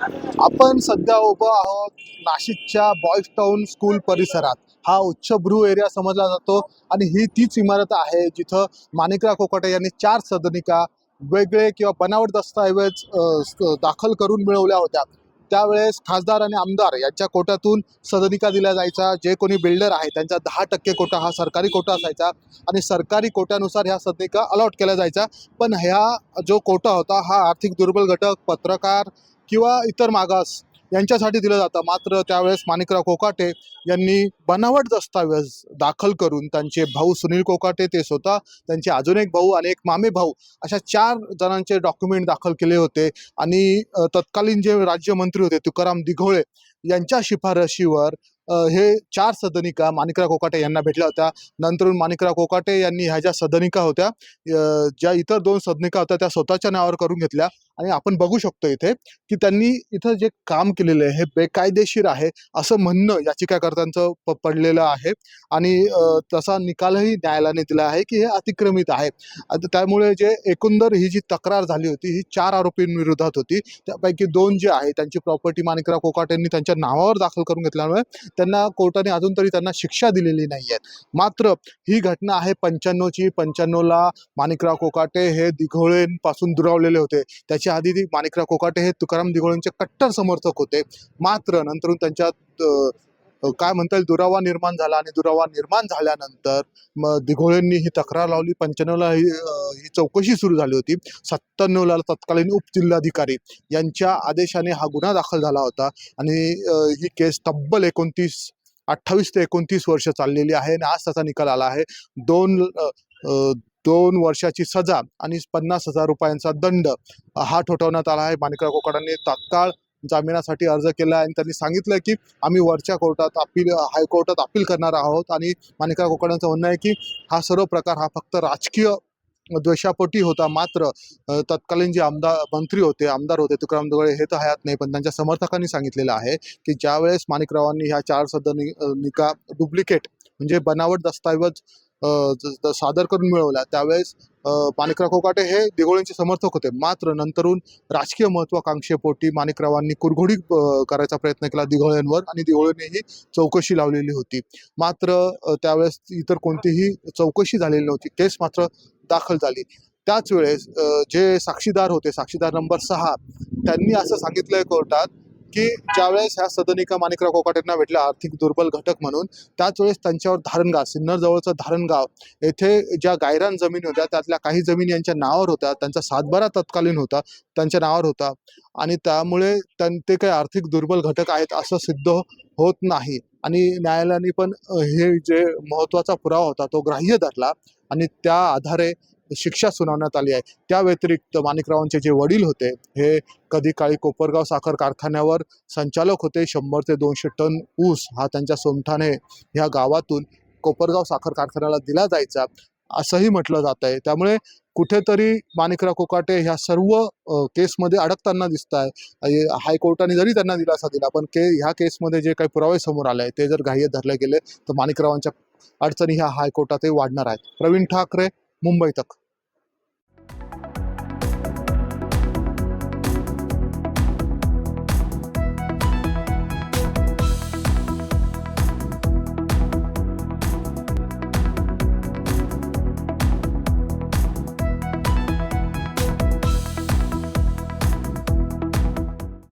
आपण सध्या उभं आहोत नाशिकच्या बॉईज टाऊन स्कूल परिसरात. हा उच्चभ्रू एरिया समजला जातो आणि ही तीच इमारत आहे जिथं माणिकराव कोकाटे यांनी चार सदनिका वेगळे किंवा बनावट दस्तऐवज दाखल करून मिळवल्या होत्या. त्यावेळेस खासदार आणि आमदार यांच्या कोट्यातून सदनिका दिल्या जायचा जे कोणी बिल्डर आहे त्यांचा दहा टक्के कोटा हा सरकारी कोटा असायचा आणि सरकारी कोट्यानुसार ह्या सदनिका अलॉट केल्या जायच्या. पण ह्या जो कोटा होता हा आर्थिक दुर्बल घटक पत्रकार किंवा इतर मागास यांच्यासाठी दिलं जातं. मात्र त्यावेळेस माणिकराव कोकाटे यांनी बनावट दस्तावेज दाखल करून त्यांचे भाऊ सुनील कोकाटे ते स्वतः त्यांचे अजून एक भाऊ आणि एक मामे भाऊ अशा चार जणांचे डॉक्युमेंट दाखल केले होते. आणि तत्कालीन जे राज्यमंत्री होते तुकाराम दिघोळे यांच्या शिफारशीवर हे चार सदनिका माणिकराव कोकाटे यांना भेटल्या होत्या. नंतर माणिकराव कोकाटे यांनी ह्या ज्या सदनिका होत्या ज्या इतर दोन सदनिका होत्या त्या स्वतःच्या नावावर करून घेतल्या. आणि आपण बघू शकतो इथे की त्यांनी इथं जे काम केलेलं आहे हे बेकायदेशीर आहे असं म्हणणं याचिकाकर्त्यांचं प पडलेलं आहे. आणि तसा निकालही न्यायालयाने दिला आहे की हे अतिक्रमित आहे. त्यामुळे जे एकंदर ही जी तक्रार झाली होती ही चार आरोपींविरोधात होती. त्यापैकी दोन जे आहे त्यांची प्रॉपर्टी माणिकराव कोकाटेंनी त्यांच्या नावावर दाखल करून घेतल्यामुळे त्यांना कोर्टाने अजून तरी त्यांना शिक्षा दिलेली नाही आहे मात्र ही घटना आहे पंच्याण्णवची. पंच्याण्णवला माणिकराव कोकाटे हे दिघोळेंपासून दुरावलेले होते. त्याच्या आधी माणिकराव कोकाटे हे तुकाराम दिघोळेंचे कट्टर समर्थक होते. मात्र नंतरून त्यांच्यात काय म्हणता येईल दुरावा निर्माण झाला आणि दुरावा निर्माण झाल्यानंतर मग दिघोळेंनी ही तक्रार लावली. पंच्याण्णवला ही ही चौकशी सुरू झाली होती. सत्त्याण्णवला तत्कालीन उपजिल्हाधिकारी यांच्या आदेशाने हा गुन्हा दाखल झाला होता आणि ही केस तब्बल एकोणतीस अठ्ठावीस ते एकोणतीस वर्ष चाललेली आहे आणि आज त्याचा निकाल आला आहे. दोन दोन वर्षाची सजा आणि पन्नास हजार रुपयांचा दंड हा ठोठवण्यात आला आहे. माणिकराव कोकाडांनी तात्काळ जामिनासाठी अर्ज केला आणि त्यांनी सांगितलं की आम्ही वरच्या कोर्टात अपील हायकोर्टात अपील करणार आहोत आणि माणिकराव कोकाडांचं म्हणणं आहे की हा सर्व प्रकार हा फक्त राजकीय द्वेषापोटी होता. मात्र तत्कालीन जे आमदार मंत्री होते आमदार होते तुकाराम दुगळे हे तर हयात नाही. पण त्यांच्या समर्थकांनी सांगितलेलं आहे की ज्यावेळेस माणिकरावांनी ह्या चार सदनिका निका डुप्लिकेट म्हणजे बनावट दस्तऐवज सादर करून मिळवला त्यावेळेस माणिकराव कोकाटे हे दिघोळींचे समर्थक होते. मात्र नंतरून राजकीय महत्वाकांक्षेपोटी माणिकरावांनी कुरघोडी करायचा प्रयत्न केला दिघोळ्यांवर आणि दिघोळींनी चौकशी लावलेली होती. मात्र त्यावेळेस इतर कोणतीही चौकशी झालेली नव्हती. केस मात्र दाखल झाली. त्याच वेळेस जे साक्षीदार होते साक्षीदार नंबर सहा त्यांनी असं सांगितलंय कोर्टात की ज्यावेळेस ह्या सदनिका माणिकराव कोकाटेंना भेटल्या आर्थिक दुर्बल घटक म्हणून त्याच वेळेस त्यांच्यावर धारणगाव सिन्नरजवळचं धारणगाव येथे ज्या गायरान जमिनी होत्या त्यातल्या काही जमिनी यांच्या नावावर होत्या त्यांचा सातबारा तत्कालीन होता त्यांच्या नावावर होता. आणि त्यामुळे त्यां ते काही आर्थिक दुर्बल घटक आहेत असं सिद्ध होत नाही. आणि न्यायालयाने पण हे जे महत्त्वाचा पुरावा होता तो ग्राह्य धरला. आणि त्या आधारे शिक्षा सुनावण्यात आली आहे. त्या व्यतिरिक्त माणिकरावांचे जे वडील होते हे कधी काळी कोपरगाव साखर कारखान्यावर संचालक होते. शंभर ते दोनशे टन ऊस हा त्यांच्या सोमठाणे ह्या गावातून कोपरगाव साखर कारखान्याला दिला जायचा असंही म्हटलं जात आहे. त्यामुळे कुठेतरी माणिकराव कोकाटे ह्या सर्व केसमध्ये अडकताना दिसत आहे. हायकोर्टाने जरी त्यांना दिलासा दिला पण के ह्या केसमध्ये जे काही पुरावे समोर आले ते जर ग्राह्य धरले गेले तर माणिकरावांच्या अडचणी ह्या हायकोर्टातही वाढणार आहेत. प्रवीण ठाकरे मुंबई तक.